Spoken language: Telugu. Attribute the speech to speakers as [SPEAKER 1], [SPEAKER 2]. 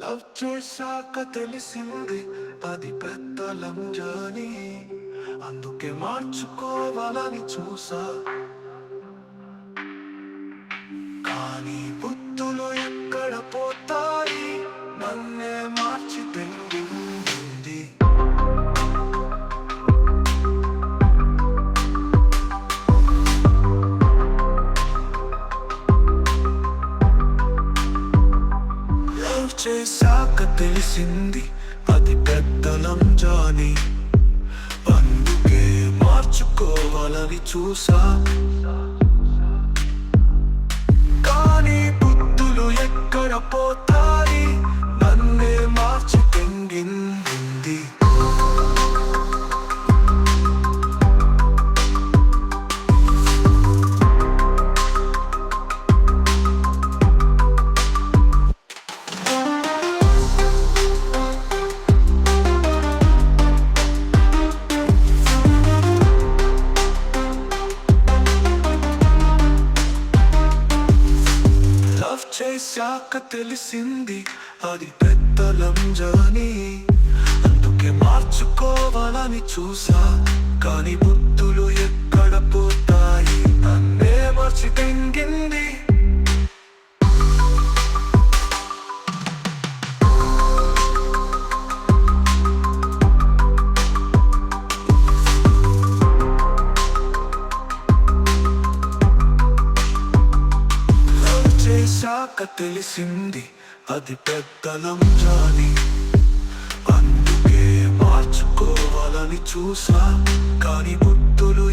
[SPEAKER 1] లవ్ చేశాక తెలిసింది అది పెద్ద లంజాని అందుకే మార్చుకోవాలని చూసా. కానీ బుద్ధులు ఎక్కడ పోతే చేశాక తెలిసింది. అది పెద్దలం జాని అందుకే మార్చుకోవాలని చూసా. కానీ బుద్ధులు ఎక్కడ పోతాయి? నన్నే మార్చి చేశాక తెలిసింది అది పెద్ద లంజని అందుకే మార్చుకోవాలని చూసా కానీ బుద్ధ చేశాక తెలిసింది అది పెద్దలం జాని. అందుకే మార్చుకోవాలని చూసా కానీ బుద్ధులు